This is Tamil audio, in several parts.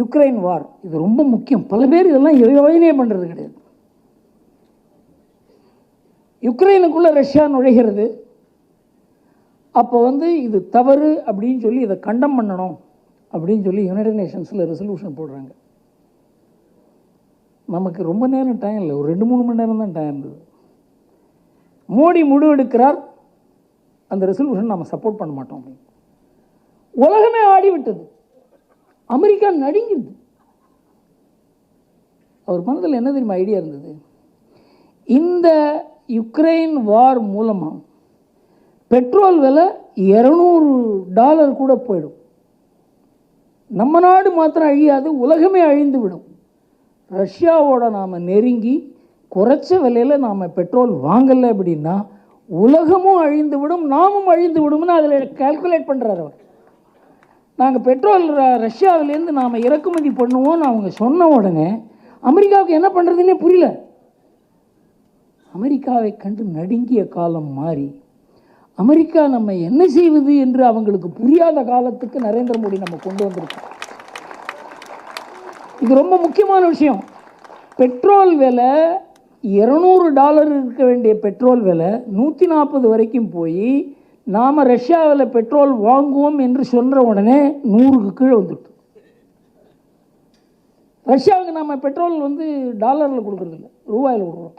யுக்ரைன் வார் இது ரொம்ப முக்கியம். பல பேர் இதெல்லாம் யோசனையே பண்ணுறது கிடையாது. யுக்ரைனுக்குள்ளே ரஷ்யா நுழைகிறது. அப்போ வந்து இது தவறு அப்படின்னு சொல்லி இதை கண்டம் பண்ணணும் அப்படின்னு சொல்லி யுனைடெட் நேஷன்ஸில் ரெசல்யூஷன் போடுறாங்க. நமக்கு ரொம்ப நேரம் டைம் இல்லை. ஒரு ரெண்டு மூணு மணி நேரம் தான் டைம் இருந்தது மோடி முடிவெடுக்கிறார் அந்த ரெசல்யூஷன் நம்ம சப்போர்ட் பண்ண மாட்டோம் அப்படின்னு. உலகமே ஆடி விட்டது அமெரிக்கா நடுங்கிடுது அவர் மனதில் என்ன தெரியுமா ஐடியா இருந்தது? இந்த யுக்ரைன் வார் மூலமாக பெட்ரோல் விலை இரநூறு டாலர் கூட போயிடும். நம்ம நாடு மாத்திரம் அழியாது உலகமே அழிந்து விடும் ரஷ்யாவோட நாம் நெருங்கி குறைச்ச விலையில் நாம் பெட்ரோல் வாங்கலை அப்படின்னா உலகமும் அழிந்து விடும் நாமும் அழிந்து விடும்னு அதில் கால்குலேட் பண்ணுறாரு அவர். நாங்கள் பெட்ரோல் ரஷ்யாவிலேருந்து நாம் இறக்குமதி பண்ணுவோம்னு அவங்க சொன்ன உடனே அமெரிக்காவுக்கு என்ன பண்ணுறதுன்னே புரியல. அமெரிக்காவை கண்டு நடுங்கிய காலம் மாறி அமெரிக்கா நம்ம என்ன செய்வது என்று அவங்களுக்கு புரியாத காலத்துக்கு நரேந்திர மோடி நம்ம கொண்டு வந்திருக்கோம். இது ரொம்ப முக்கியமான விஷயம். பெட்ரோல் விலை இரநூறு டாலர் இருக்க வேண்டிய பெட்ரோல் விலை நூற்றி நாற்பது வரைக்கும் போய் நாம் ரஷ்யாவில் பெட்ரோல் வாங்குவோம் என்று சொன்ன உடனே நூறுக்கு கீழே வந்துட்டு ரஷ்யாவுக்கு நம்ம பெட்ரோல் வந்து டாலரில் கொடுக்குறதில்ல ரூபாயில் கொடுக்குறோம்.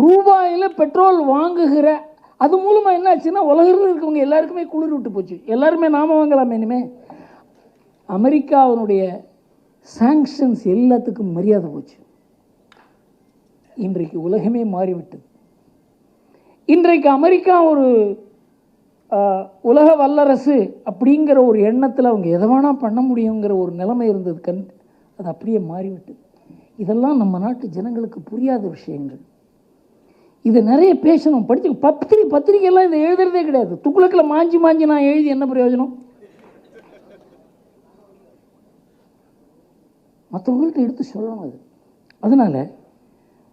ரூபாயில் பெட்ரோல் வாங்குகிற அது மூலமாக என்ன ஆச்சுன்னா உலகத்தில் இருக்கவங்க எல்லாருக்குமே குளிர் விட்டு போச்சு. எல்லாருமே நாம் வாங்கலாமே இனிமே. அமெரிக்காவினுடைய சாங்ஷன்ஸ் எல்லாத்துக்கும் மரியாதை போச்சு. இன்றைக்கு உலகமே மாறிவிட்டது. இன்றைக்கு அமெரிக்கா ஒரு உலக வல்லரசு அப்படிங்கிற ஒரு எண்ணத்தில் அவங்க எதை வேணால் பண்ண முடியுங்கிற ஒரு நிலைமை இருந்தது. கண் அது அப்படியே மாறிவிட்டது. இதெல்லாம் நம்ம நாட்டு ஜனங்களுக்கு புரியாத விஷயங்கள். இதை நிறைய பேசணும். படித்து பத்திரி பத்திரிகையெல்லாம் இதை எழுதுறதே கிடையாது. துக்குளக்கில் மாஞ்சி மாஞ்சி நான் எழுதி என்ன பிரயோஜனம்? மற்றவங்கள்ட்ட எடுத்து சொல்லணும் அது. அதனால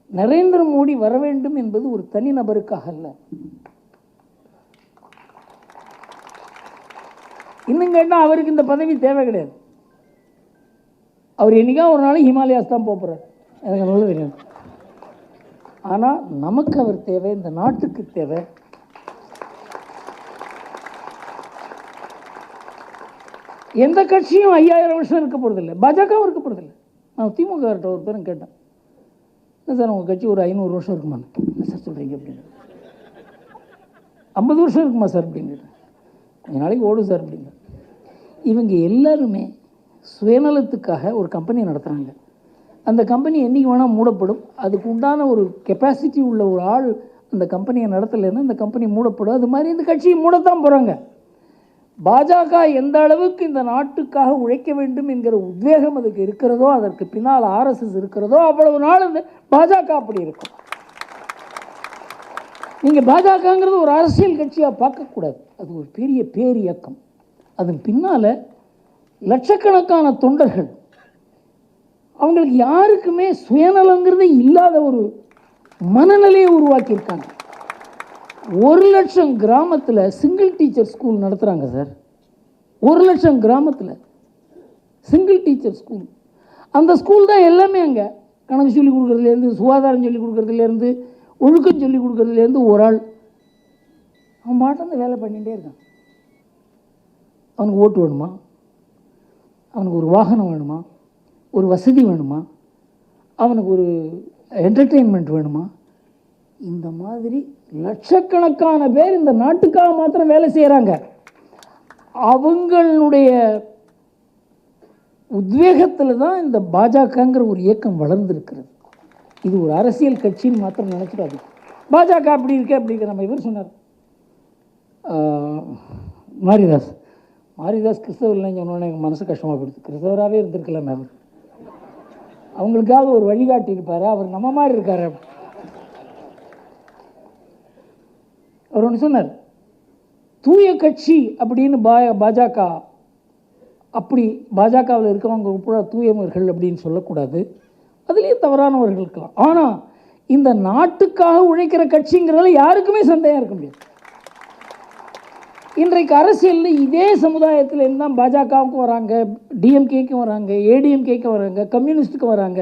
நரேந்திர மோடி வர வேண்டும் என்பது ஒரு தனி நபருக்காக அல்ல. இன்னும் கேட்டால் அவருக்கு இந்த பதவி தேவை கிடையாது. அவர் என்னைக்கா ஒரு நாள் ஹிமாலயாஸ் தான் போகிறார் எனக்கு நல்லது தெரியும். ஆனால் நமக்கு அவர் தேவை இந்த நாட்டுக்கு தேவை. எந்த கட்சியும் ஐயாயிரம் வருஷம் இருக்க போகிறதில்லை பாஜகவும் இருக்க போகிறதில்லை நான் திமுக ஒரு பேரும் கேட்டேன். சார் உங்கள் கட்சி ஒரு ஐநூறு வருஷம் இருக்குமா? என்ன சார் சொல்கிறீங்க அப்படின்னு ஐம்பது வருஷம் இருக்குமா சார் அப்படின்னு கொஞ்ச நாளைக்கு ஓடும் சார் அப்படின்னு இவங்க எல்லாருமே சுயநலத்துக்காக ஒரு கம்பெனி நடத்துகிறாங்க அந்த கம்பெனி என்றைக்கு வேணால் மூடப்படும். அதுக்கு உண்டான ஒரு கெப்பாசிட்டி உள்ள ஒரு ஆள் அந்த கம்பெனியை நடத்தலைன்னா அந்த கம்பெனி மூடப்படும். அது மாதிரி இந்த கட்சியை மூடத்தான் போகிறாங்க பாஜக எந்த அளவுக்கு இந்த நாட்டுக்காக உழைக்க வேண்டும் என்கிற உத்வேகம் அதுக்கு இருக்கிறதோ அதற்கு பின்னால் ஆர்எஸ்எஸ் இருக்கிறதோ அவ்வளவு நாள் இந்த பாஜக அப்படி இருக்கும். நீங்கள் பாஜகங்கிறது ஒரு அரசியல் கட்சியாக பார்க்கக்கூடாது. அது ஒரு பெரிய பேரியக்கம் அதன் பின்னால் லட்சக்கணக்கான தொண்டர்கள் அவங்களுக்கு யாருக்குமே சுயநலங்கிறதே இல்லாத ஒரு மனநிலையை உருவாக்கியிருக்காங்க. ஒரு லட்சம் கிராமத்தில் சிங்கிள் டீச்சர் ஸ்கூல் நடத்துகிறாங்க சார் ஒரு லட்சம் கிராமத்தில் சிங்கிள் டீச்சர் ஸ்கூல் அந்த ஸ்கூல் தான் எல்லாமே அங்கே. கணக்கு சொல்லி கொடுக்குறதுலேருந்து சுகாதாரம் சொல்லி கொடுக்குறதுலேருந்து ஒழுக்கம் சொல்லிக் கொடுக்குறதுலேருந்து ஒரு ஆள். அவன் பாட்டு வேலை பண்ணிகிட்டே இருக்கான். அவனுக்கு ஓட்டு வேணுமா? அவனுக்கு ஒரு வாகனம் வேணுமா? ஒரு வசதி வேணுமா? அவனுக்கு ஒரு என்டர்டெயின்மெண்ட் வேணுமா? இந்த மாதிரி லட்சக்கணக்கான பேர் இந்த நாட்டுக்காக மாத்திரம் வேலை செய்கிறாங்க அவங்களுடைய உத்வேகத்தில் தான் இந்த பாஜகங்கிற ஒரு இயக்கம் வளர்ந்துருக்கிறது. இது ஒரு அரசியல் கட்சின்னு மாத்திரம் நினச்சிடாது பாஜக அப்படி இருக்கே அப்படிங்கிற நம்ம இவர் சொன்னார். மாரிதாஸ். மாரிதாஸ் கிறிஸ்தவர் இல்லைன்னு சொன்னோன்னே எங்கள் மனசு கஷ்டமாக போயிடுது. கிறிஸ்தவராகவே இருந்திருக்கலாமே அவர். அவங்களுக்காவது ஒரு வழிகாட்டி இருப்பார். அவர் நம்ம மாதிரி இருக்காரு. அவர் ஒன்று சொன்னார் தூய கட்சி அப்படின்னு பா பாஜக அப்படி பாஜகவில் இருக்கவங்க கூட தூயவர்கள் அப்படின்னு சொல்லக்கூடாது. அதுலேயும் தவறானவர்கள் இருக்கலாம் ஆனால் இந்த நாட்டுக்காக உழைக்கிற கட்சிங்கிறதுல யாருக்குமே சந்தேகம் இருக்க முடியாது. இன்றைக்கு அரசியலில் இதே சமுதாயத்திலேருந்து தான் பாஜகவுக்கும் வராங்க டிஎம்கேக்கும் வராங்க ஏடிஎம்கேக்கும் வராங்க கம்யூனிஸ்ட்டுக்கும் வராங்க.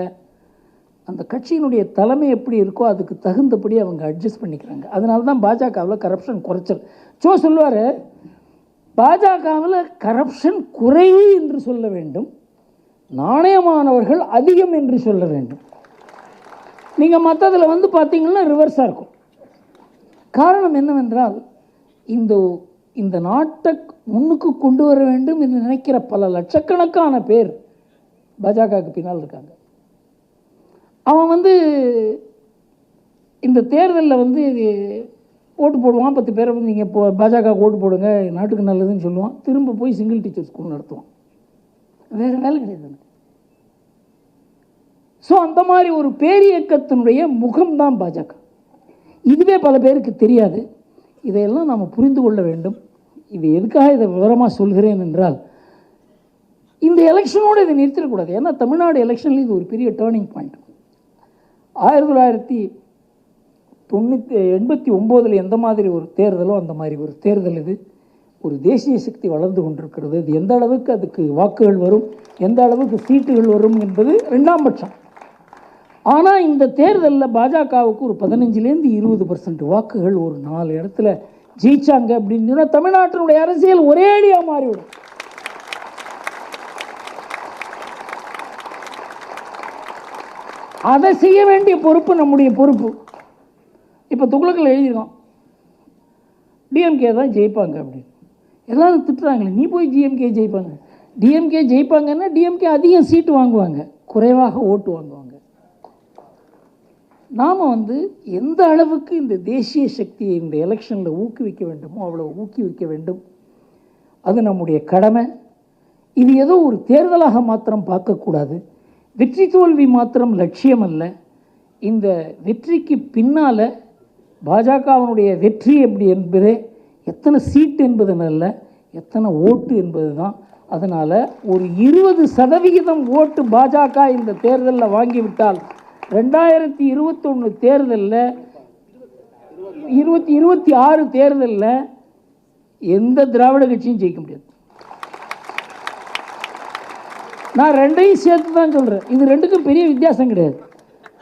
அந்த கட்சியினுடைய தலைமை எப்படி இருக்கோ அதுக்கு தகுந்தபடி அவங்க அட்ஜஸ்ட் பண்ணிக்கிறாங்க. அதனால தான் பாஜகவில் கரப்ஷன் குறைச்சல். சோ சொல்லுவார் பாஜகவில் கரப்ஷன் குறைவு என்று சொல்ல வேண்டும் நாணயமானவர்கள் அதிகம் என்று சொல்ல வேண்டும். நீங்கள் மற்றதில் வந்து பார்த்தீங்கன்னா ரிவர்ஸாக இருக்கும். காரணம் என்னவென்றால் இந்த இந்த நாட்டை முன்னுக்கு கொண்டு வர வேண்டும் என்று நினைக்கிற பல லட்சக்கணக்கான பேர் பாஜகவுக்கு பின்னால் இருக்காங்க. அவன் வந்து இந்த தேர்தலில் வந்து இது ஓட்டு போடுவான். பத்து பேரை வந்து நீங்கள் இப்போ பாஜக ஓட்டு போடுங்க நாட்டுக்கு நல்லதுன்னு சொல்லுவான். திரும்ப போய் சிங்கிள் டீச்சர் ஸ்கூல் நடத்துவான். வேறு வேலை கிடையாது ஸோ அந்த மாதிரி ஒரு பேரியக்கத்தினுடைய முகம்தான் பாஜக. இதுவே பல பேருக்கு தெரியாது. இதையெல்லாம் நாம் புரிந்து கொள்ள வேண்டும். இது எதுக்காக இதை விவரமாக சொல்கிறேன் என்றால் இந்த எலெக்ஷனோடு இதை நிறுத்திடக்கூடாது. ஏன்னா தமிழ்நாடு எலெக்ஷனில் இது ஒரு பெரிய டேர்னிங் பாயிண்ட் ஆயிரத்தி தொள்ளாயிரத்தி தொண்ணூற்றி எண்பத்தி ஒம்போதில் எந்த மாதிரி ஒரு தேர்தலோ அந்த மாதிரி ஒரு தேர்தல் இது. ஒரு தேசிய சக்தி வளர்ந்து கொண்டிருக்கிறது. இது எந்த அளவுக்கு அதுக்கு வாக்குகள் வரும் எந்த அளவுக்கு சீட்டுகள் வரும் என்பது ரெண்டாம் பட்சம். ஆனால் இந்த தேர்தலில் பாஜகவுக்கு ஒரு பதினஞ்சுலேருந்து இருபது பர்சன்ட் வாக்குகள் ஒரு நாலு இடத்துல ஜெயிச்சாங்க அப்படின்னு சொன்னால் தமிழ்நாட்டினுடைய அரசியல் ஒரேடியாக மாறிவிடும். அதை செய்ய வேண்டிய பொறுப்பு நம்முடைய பொறுப்பு. இப்போ துகளுக்கில் எழுதியிருக்கோம் டிஎம்கே தான் ஜெயிப்பாங்க அப்படின்னு. எல்லாரும் திட்டுறாங்களே நீ போய் ஜிஎம்கே ஜெயிப்பாங்க. டிஎம்கே ஜெயிப்பாங்கன்னா டிஎம்கே அதிகம் சீட்டு வாங்குவாங்க. குறைவாக ஓட்டு வாங்குவாங்க. நாம் வந்து எந்த அளவுக்கு இந்த தேசிய சக்தியை இந்த எலெக்ஷனில் ஊக்குவிக்க வேண்டுமோ அவ்வளோ ஊக்குவிக்க வேண்டும். அது நம்முடைய கடமை. இது ஏதோ ஒரு தேர்தலாக மாத்திரம் பார்க்கக்கூடாது. வெற்றி தோல்வி மாத்திரம் லட்சியம் அல்ல இந்த வெற்றிக்கு பின்னால் பாஜகவினுடைய வெற்றி எப்படி என்பதே எத்தனை சீட் என்பதுனல்ல எத்தனை ஓட்டு என்பது தான் அதனால் ஒரு இருபது சதவிகிதம் ஓட்டு பாஜக இந்த தேர்தலில் வாங்கிவிட்டால் ரெண்டாயிரத்தி இருபத்தொன்று தேர்தலில் இருபத்தி இருபத்தி ஆறு தேர்தலில் எந்த திராவிட கட்சியும் ஜெயிக்க முடியாது. நான் ரெண்டையும் சேர்த்து தான் சொல்கிறேன் இது ரெண்டுக்கும் பெரிய வித்தியாசம் கிடையாது.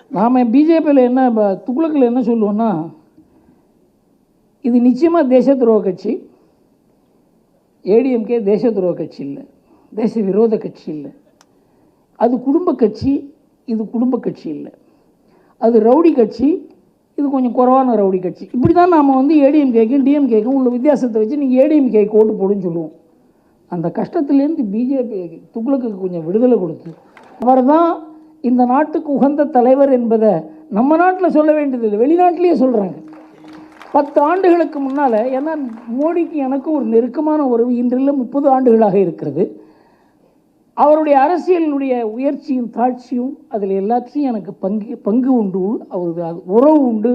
நாம் பிஜேபியில் என்ன ப- துக்ளக்கில் என்ன சொல்லுவோன்னா இது நிச்சயமாக தேச துரோக கட்சி. ஏடிஎம்கே தேச துரோக கட்சி இல்லை. தேச விரோத கட்சி இல்லை. அது குடும்ப கட்சி இது குடும்ப கட்சி இல்லை. அது ரவுடி கட்சி இது கொஞ்சம் குறைவான ரவுடி கட்சி. இப்படி தான் நாம் வந்து ஏடிஎம்கேக்கும் டிஎம்கேக்கும் உள்ள வித்தியாசத்தை வச்சு நீங்கள் ஏடிஎம்கேக்கு ஓட்டு போடுன்னு சொல்லுவோம். அந்த கஷ்டத்துலேருந்து பிஜேபி துக்ளக்கு கொஞ்சம் விடுதலை கொடுத்து அவர் தான் இந்த நாட்டுக்கு உகந்த தலைவர் என்பதை நம்ம நாட்டில் சொல்ல வேண்டியதில்லை வெளிநாட்டிலேயே சொல்கிறாங்க பத்து ஆண்டுகளுக்கு முன்னால் ஏன்னா மோடிக்கு எனக்கும் ஒரு நெருக்கமான உறவு இன்றில் முப்பது ஆண்டுகளாக இருக்கிறது. அவருடைய அரசியலினுடைய உயர்ச்சியும் தாழ்ச்சியும் அதில் எல்லாத்தையும் எனக்கு பங்கு பங்கு உண்டு அவரது அது உறவு உண்டு.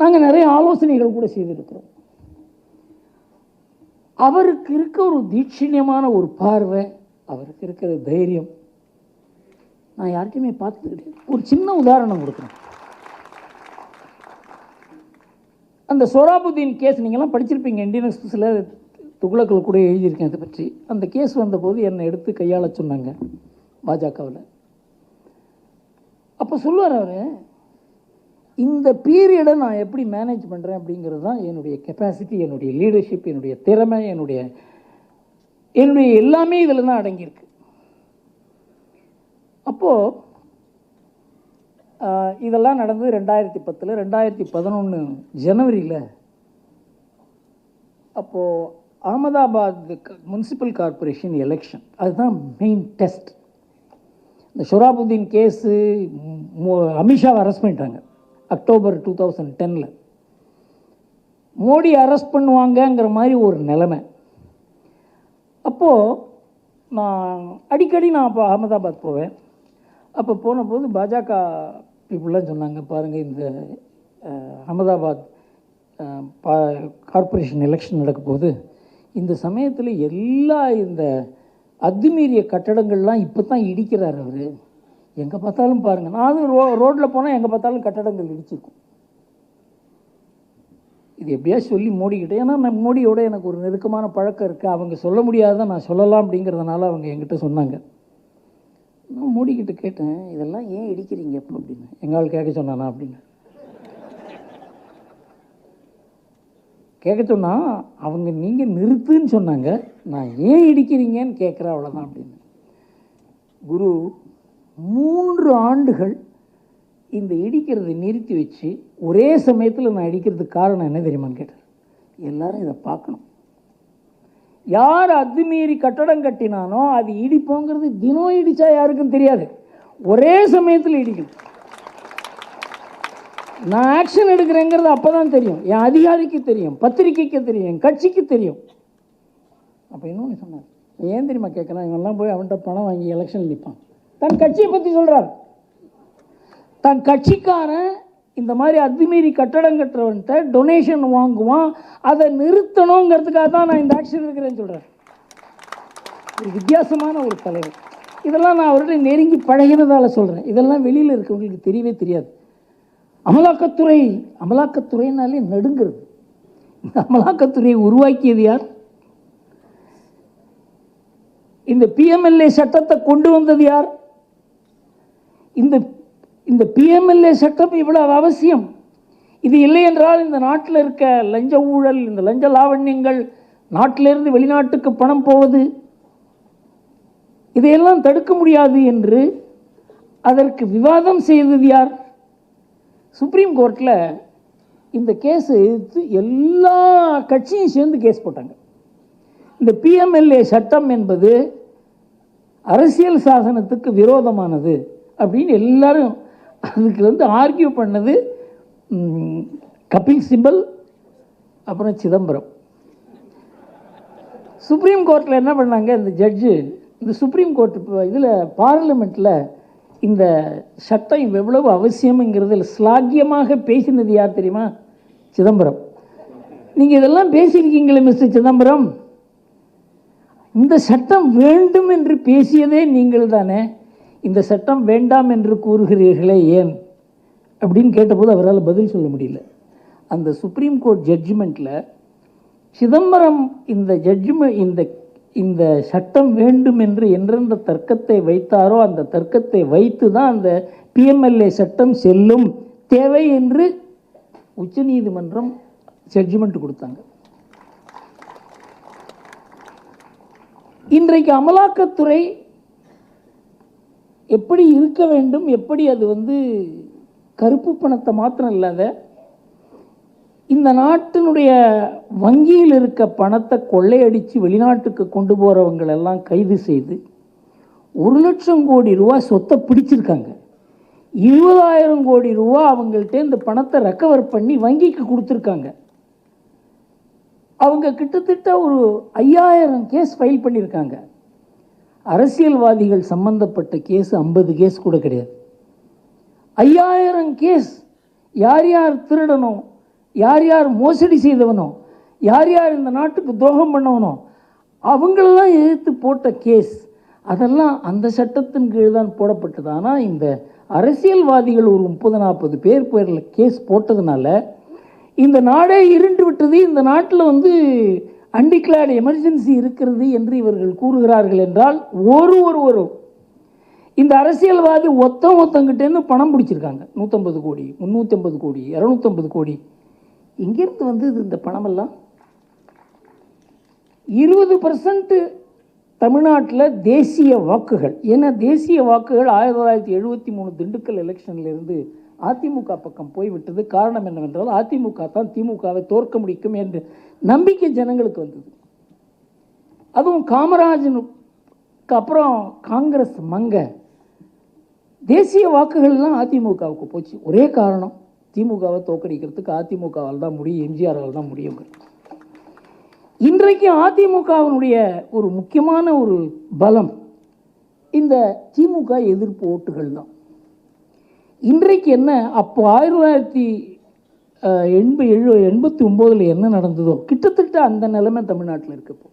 நாங்கள் நிறைய ஆலோசனைகள் கூட செய்திருக்கிறோம். அவருக்கு இருக்க ஒரு தீட்சிணியமான ஒரு பார்வை அவருக்கு இருக்கிற தைரியம். நான் யார்கிட்டையுமே பார்த்தது கிடையாது ஒரு சின்ன உதாரணம் கொடுக்குறேன். அந்த சோராபுதீன் கேஸ் நீங்கள்லாம் படிச்சிருப்பீங்க இந்தியன் எக்ஸ்பிரஸில் துகுளக்கள் கூட எழுதியிருக்கேன் அதை பற்றி. அந்த கேஸ் வந்தபோது என்னை எடுத்து கையாள சொன்னாங்க பாஜகவில். அப்போ சொல்லுவார் அவர் இந்த பீரியடை நான் எப்படி மேனேஜ் பண்ணுறேன் அப்படிங்கிறது தான் என்னுடைய கெப்பாசிட்டி என்னுடைய லீடர்ஷிப் என்னுடைய திறமை என்னுடைய என்னுடைய எல்லாமே இதில் தான் அடங்கியிருக்கு. அப்போது இதெல்லாம் நடந்தது ரெண்டாயிரத்தி பத்தில் ரெண்டாயிரத்தி பதினொன்று ஜனவரியில் அப்போது அகமதாபாத் முனிசிபல் கார்ப்பரேஷன் எலெக்ஷன் அதுதான் மெயின் டெஸ்ட் இந்த ஷுராபுதீன் கேஸு அமித்ஷாவை அரெஸ்ட் பண்ணிட்டாங்க. அக்டோபர் டூ தௌசண்ட் டெனில் மோடி அரெஸ்ட் பண்ணுவாங்கங்கிற மாதிரி ஒரு நிலைமை. அப்போது நான் அடிக்கடி நான் அப்போ அகமதாபாத் போவேன். அப்போ போன போது பாஜக பீப்புளெலாம் சொன்னாங்க பாருங்கள் இந்த அகமதாபாத் பா கார்ப்பரேஷன் எலெக்ஷன் நடக்கும்போது இந்த சமயத்தில் எல்லா இந்த அத்துமீறிய கட்டடங்கள்லாம் இப்போ தான் இடிக்கிறார் அவர். எங்கே பார்த்தாலும் பாருங்கள் நான் ரோ ரோட்டில் போனால் எங்கே பார்த்தாலும் கட்டடங்கள் இடிச்சிருக்கும். இது எப்படியா சொல்லி மோடிக்கிட்டே ஏன்னா நான் மோடியோட எனக்கு ஒரு நெருக்கமான பழக்கம் இருக்குது அவங்க சொல்ல முடியாத நான் சொல்லலாம் அப்படிங்கிறதுனால அவங்க என்கிட்ட சொன்னாங்க. நான் மோடிக்கிட்ட கேட்டேன் இதெல்லாம் ஏன் இடிக்கிறீங்க இப்போ அப்படின்னு. எங்களால் கேட்க சொன்னானா அப்படின்னு. கேட்க சொன்னால் அவங்க நீங்கள் நிறுத்துன்னு சொன்னாங்க. நான் ஏன் இடிக்கிறீங்கன்னு கேட்குறேன் அவ்வளோதான் அப்படின்னு. குரு மூன்று ஆண்டுகள் இந்த இடிக்கிறதை நிறுத்தி வச்சு ஒரே சமயத்தில் நான் இடிக்கிறதுக்கு காரணம் என்ன தெரியுமான்னு கேட்டேன் எல்லாரும் இதை பார்க்கணும். யார் அத்துமீறி கட்டடம் கட்டினானோ அது இடிப்போங்கிறது தினம் இடிச்சா யாருக்கும் தெரியாது. ஒரே சமயத்தில் இடிக்கும் நான் ஆக்ஷன் எடுக்கிறேங்கிறது அப்போ தான் தெரியும். என் அதிகாரிக்கு தெரியும் பத்திரிக்கைக்கு தெரியும் என் கட்சிக்கு தெரியும். அப்போ இன்னொன்று சொன்னார். ஏன் தெரியுமா கேட்குறான்? இவெல்லாம் போய் அவன்கிட்ட பணம் வாங்கி எலெக்ஷன் நிற்பான் தன் கட்சியை பற்றி சொல்கிறார் தன் கட்சிக்காரன் இந்த மாதிரி அத்துமீறி கட்டடம் கட்டுறவன்கிட்ட டொனேஷன் வாங்குவான் அதை நிறுத்தணுங்கிறதுக்காக தான் நான் இந்த ஆக்ஷன் எடுக்கிறேன்னு சொல்கிறேன் ஒரு வித்தியாசமான ஒரு தலைவர். இதெல்லாம் நான் அவர்கிட்ட நெருங்கி பழகினதால சொல்கிறேன் இதெல்லாம் வெளியில் இருக்கவங்களுக்கு தெரியவே தெரியாது. அமலாக்கத்துறை அமலாக்கத்துறைனாலே நடுங்கிறது. இந்த அமலாக்கத்துறையை உருவாக்கியது யார்? இந்த பிஎம்எல்ஏ சட்டத்தை கொண்டு வந்தது யார்? இந்த இந்த பிஎம்எல்ஏ சட்டம் இவ்வளவு அவசியம். இது இல்லை என்றால் இந்த நாட்டில் இருக்க லஞ்ச ஊழல் இந்த லஞ்ச லாவண்யங்கள் நாட்டிலிருந்து வெளிநாட்டுக்கு பணம் போவது இதையெல்லாம் தடுக்க முடியாது என்று அதற்கு விவாதம் செய்தது யார்? சுப்ரீம் கோர்ட்டில் இந்த கேஸ் எடுத்து எல்லா கட்சியும் சேர்ந்து கேஸ் போட்டாங்க. இந்த பிஎம்எல்ஏ சட்டம் என்பது அரசியல் சாசனத்துக்கு விரோதமானது. அப்படின்னு எல்லாரும் அதுக்கு வந்து ஆர்கியூ பண்ணது கபில் சிம்பல் அப்புறம் சிதம்பரம். சுப்ரீம் கோர்ட்டில் என்ன பண்ணாங்க இந்த ஜட்ஜு இந்த சுப்ரீம் கோர்ட் இதில் பார்லிமெண்ட்டில் இந்த சட்டம் எவ்வளவு அவசியம்ங்கிறதுல ஸ்லாக்கியமாக பேசினது யார் தெரியுமா? சிதம்பரம். நீங்கள் இதெல்லாம் பேசியிருக்கீங்களே மிஸ்டர் சிதம்பரம். இந்த சட்டம் வேண்டும் என்று பேசியதே நீங்கள் தானே இந்த சட்டம் வேண்டாம் என்று கூறுகிறீர்களே ஏன்? அப்படின்னு கேட்டபோது அவரால் பதில் சொல்ல முடியல. அந்த சுப்ரீம் கோர்ட் ஜட்ஜ்மெண்ட்டில் சிதம்பரம் இந்த ஜட்ஜ்மெண்ட் இந்த இந்த சட்டம் வேண்டும் என்று எந்தெந்த தர்க்கத்தை வைத்தாரோ அந்த தர்க்கத்தை வைத்து தான் அந்த பிஎம்எல்ஏ சட்டம் செல்லும். தேவை என்று உச்சநீதிமன்றம் ஜட்ஜ்மெண்ட் கொடுத்தாங்க. இன்றைக்கு அமலாக்கத்துறை எப்படி இருக்க வேண்டும் எப்படி அது வந்து கருப்பு பணத்தை மாத்திரம் இல்லாத இந்த நாட்டினுடைய வங்கியில் இருக்க பணத்தை கொள்ளையடித்து வெளிநாட்டுக்கு கொண்டு போகிறவங்களெல்லாம் கைது செய்து ஒரு லட்சம் கோடி ரூபா சொத்தை பிடிச்சிருக்காங்க. இருபதாயிரம் கோடி ரூபா அவங்கள்ட்ட இந்த பணத்தை ரெக்கவர் பண்ணி வங்கிக்கு கொடுத்துருக்காங்க. அவங்க கிட்டத்தட்ட ஒரு ஐயாயிரம் கேஸ் ஃபைல் பண்ணியிருக்காங்க. அரசியல்வாதிகள் சம்பந்தப்பட்ட கேஸ் ஐம்பது கேஸ் கூட கிடையாது. ஐயாயிரம் கேஸ் யார் யார் திருடனோ யார் யார் மோசடி செய்தவனோ யார் யார் இந்த நாட்டுக்கு துரோகம் பண்ணவனோ அவங்களெல்லாம் எதிர்த்து போட்ட கேஸ் அதெல்லாம் அந்த சட்டத்தின் கீழ் தான் போடப்பட்டது. ஆனால் இந்த அரசியல்வாதிகள் ஒரு முப்பது நாற்பது பேர் பேரில் கேஸ் போட்டதுனால இந்த நாடே இருண்டு விட்டது. இந்த நாட்டில் வந்து அன்டிக்ளேர்டு எமர்ஜென்சி இருக்கிறது என்று இவர்கள் கூறுகிறார்கள் என்றால் ஒரு ஒருவரும் இந்த அரசியல்வாதி ஒத்தம் ஒத்தங்கிட்டேருந்து பணம் பிடிச்சிருக்காங்க. நூற்றம்பது கோடி முந்நூற்றம்பது கோடி இரநூத்தம்பது கோடி. எங்கேருந்து வந்தது இந்த பணமெல்லாம்? இருபது பர்சன்ட்டு தமிழ்நாட்டில் தேசிய வாக்குகள். ஏன்னா தேசிய வாக்குகள் ஆயிரத்தி தொள்ளாயிரத்தி எழுபத்தி மூணு திண்டுக்கல் எலெக்ஷன்லேருந்து அதிமுக பக்கம் போய்விட்டது. காரணம் என்னவென்றால் அதிமுக தான் திமுகவை தோற்க முடிக்கும் என்று நம்பிக்கை ஜனங்களுக்கு வந்தது. அதுவும் காமராஜனுக்கு அப்புறம் காங்கிரஸ் மங்க. தேசிய வாக்குகள்லாம் அதிமுகவுக்கு போச்சு. ஒரே காரணம் திமுகவை தோக்கடிக்கிறதுக்கு அதிமுகவால் தான் முடியும் எம்ஜிஆரால் தான் முடியும். இன்றைக்கு அதிமுகவினுடைய ஒரு முக்கியமான ஒரு பலம் இந்த திமுக எதிர்ப்பு ஓட்டுகள் தான் இன்றைக்கு என்ன அப்போ ஆயிரத்தி தொள்ளாயிரத்தி எண்பது எழு எண்பத்தி ஒம்போதில் என்ன நடந்ததோ கிட்டத்தட்ட அந்த நிலைமை தமிழ்நாட்டில் இருக்கப்போ